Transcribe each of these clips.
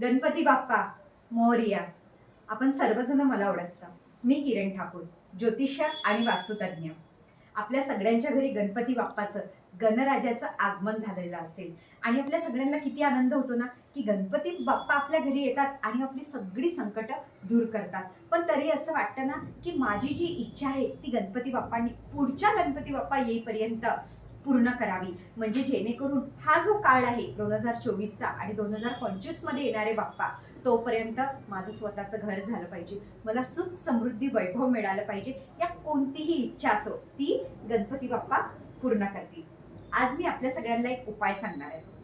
गणपती बाप्पा मोरया आपण सर्वजण मला ओळखता. मी किरण ठाकूर ज्योतिष आणि वास्तुतज्ञ. आपल्या सगळ्यांच्या घरी गणपती बाप्पाचं गणराजाचं आगमन झालेलं असेल. आणि आपल्या सगळ्यांना किती आनंद होतो ना की गणपती बाप्पा आपल्या घरी येतात आणि आपली सगळी संकट दूर करतात. पण तरी असं वाटतं ना की माझी जी इच्छा आहे ती गणपती बाप्पांनी पुढच्या गणपती बाप्पा येईपर्यंत पूर्ण करावी. म्हणजे जेणेकरून हा जो काळ आहे दोन हजार चोवीसचा आणि दोन हजार पंचवीसमध्ये येणारे बाप्पा तोपर्यंत माझं स्वतःचं घर झालं पाहिजे. मला सुख समृद्धी वैभव मिळालं पाहिजे. या कोणतीही इच्छा असो ती गणपती बाप्पा पूर्ण करतील. आज मी आपल्या सगळ्यांना एक उपाय सांगणार आहे.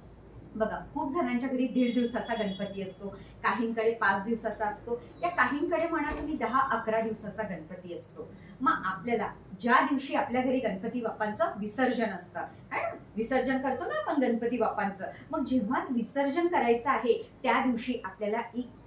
बघा खूप जणांच्या घरी दीड दिवसाचा गणपती असतो काहींकडे पाच दिवसाचा असतो या काहींकडे म्हणा तुम्ही दहा अकरा दिवसाचा गणपती असतो. मग आपल्याला ज्या दिवशी आपल्या घरी गणपती बाप्पांचं विसर्जन असतं है ना? विसर्जन करतो ना आपण गणपती बाप्पांचं. मग जेव्हा विसर्जन करायचं आहे त्या दिवशी आपल्याला एक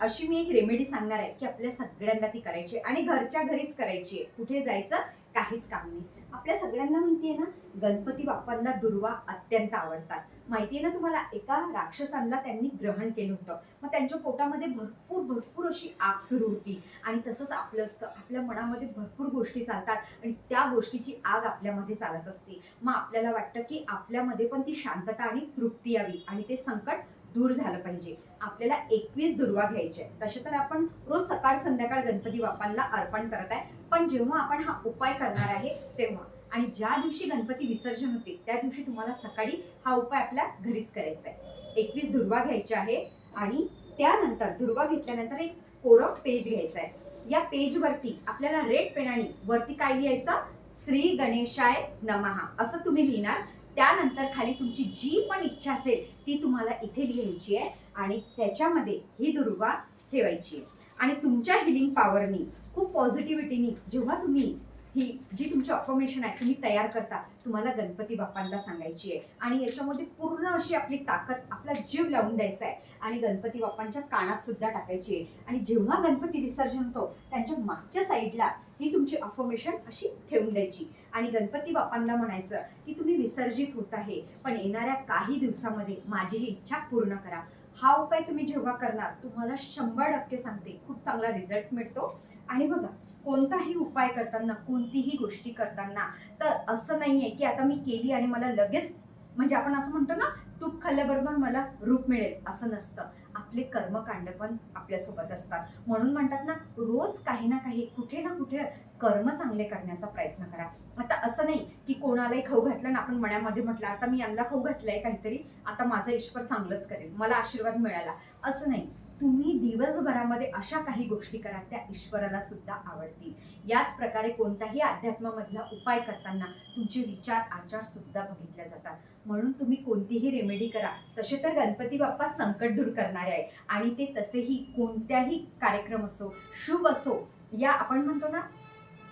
अशी मी एक रेमेडी सांगणार आहे की आपल्या सगळ्यांना ती करायची आहे आणि घरच्या घरीच करायची आहे. कुठे जायचं? काहीच काम नाही. आपल्या सगळ्यांना माहिती आहे ना गणपती बाप्पांना दुर्वा अत्यंत आवडतात. माहिती आहे ना तुम्हाला एका राक्षसांना त्यांनी ग्रहण केलं होतं. मग त्यांच्या पोटामध्ये भरपूर भरपूर अशी आग सुरू होती. आणि तसंच आपलं असतं. आपल्या मनामध्ये भरपूर गोष्टी चालतात आणि त्या गोष्टीची आग आपल्यामध्ये चालत असते. मग आपल्याला वाटतं की आपल्यामध्ये पण ती शांतता आणि तृप्ती यावी आणि ते संकट दूर झालं पाहिजे. आपल्याला एकवीस दुर्वा घ्यायचे तसे तर आपण रोज सकाळ संध्याकाळ गणपती बाप्पांना अर्पण करत आहे. पण जेव्हा आपण हा उपाय करणार आहे तेव्हा. आणि ज्या दिवशी गणपती विसर्जन होते त्या दिवशी तुम्हाला सकाळी हा उपाय आपल्या घरीच करायचा आहे. एकवीस दुर्वा घ्यायच्या आहे आणि त्यानंतर दुर्वा घेतल्यानंतर एक कोरं पेज घ्यायचा आहे. या पेजवरती आपल्याला रेड पेनाने वरती काय लिहायचं? श्री गणेशाय नमहा असं तुम्ही लिहिणार. त्यानंतर खाली तुमची जी पण इच्छा असेल ती तुम्हाला इथे लिहायची आहे आणि त्याच्यामध्ये ही दुर्वा ठेवायची आहे. आणि तुमच्या हिलिंग पॉवरनी खूप पॉझिटिव्हिटीनी जेव्हा तुम्ही ही जी तुमची अफॉर्मेशन आहे तुम्ही तयार करता तुम्हाला गणपती बाप्पांना सांगायची आहे. आणि याच्यामध्ये पूर्ण अशी आपली ताकद आपला जीव लावून द्यायचा आहे. आणि गणपती बाप्पांच्या कानात सुद्धा टाकायची आहे. आणि जेव्हा गणपती विसर्जन होतो त्यांच्या मागच्या साईडला ही तुमची अफॉर्मेशन अशी ठेवून द्यायची. आणि गणपती बाप्पांना म्हणायचं की तुम्ही विसर्जित होत आहे पण येणाऱ्या काही दिवसामध्ये माझी ही इच्छा पूर्ण करा. हा उपाय तुम्ही जेव्हा करणार तुम्हाला शंभर टक्के सांगते. खूप चांगला रिझल्ट मिळतो. आणि बघा कोणताही उपाय करताना कोणतीही गोष्टी करताना तर असं नाहीये की आता मी केली आणि मला लगेच म्हणजे आपण असं म्हणतो ना तूप खाल्ल्याबरोबर मला रूप मिळेल असं नसतं. आपले कर्मकांड पण आपल्यासोबत असतात. म्हणून म्हणतात ना रोज काही ना काही कुठे ना कुठे कर्म चांगले करण्याचा प्रयत्न करा. आता असं नाही की कोणालाही खाऊ घातलं ना आपण मण्यामध्ये म्हटलं आता मी यांना खाऊ घातलंय काहीतरी आता माझा ईश्वर चांगलंच करेल मला आशीर्वाद मिळाला. असं नाही. तुम्ही दिवसभरामध्ये अशा काही गोष्टी करा त्या ईश्वराला सुद्धा आवडतील. याच प्रकारे कोणताही अध्यात्मामधला उपाय करताना तुमचे विचार आचार सुद्धा बघितले जातात. म्हणून तुम्ही कोणतीही रेमेडी करा. तसे तर गणपती बाप्पा संकट दूर करणारे आहे आणि ते तसेही कोणत्याही कार्यक्रम असो शुभ असो या आपण म्हणतो ना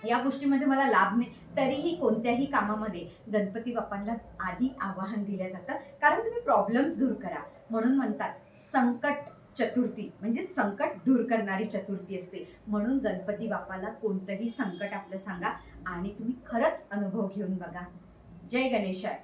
या गोष्टीमध्ये मला लाभ नाही. तरीही कोणत्याही कामामध्ये गणपती बाप्पांना आधी आवाहन दिलं जातं. कारण तुम्ही प्रॉब्लेम्स दूर करा. म्हणून म्हणतात संकट चतुर्थी म्हणजे संकट दूर करणारी चतुर्थी असते. म्हणून गणपती बाप्पाला कोणतंही संकट आपलं सांगा आणि तुम्ही खरंच अनुभव घेऊन बघा. जय गणेशाय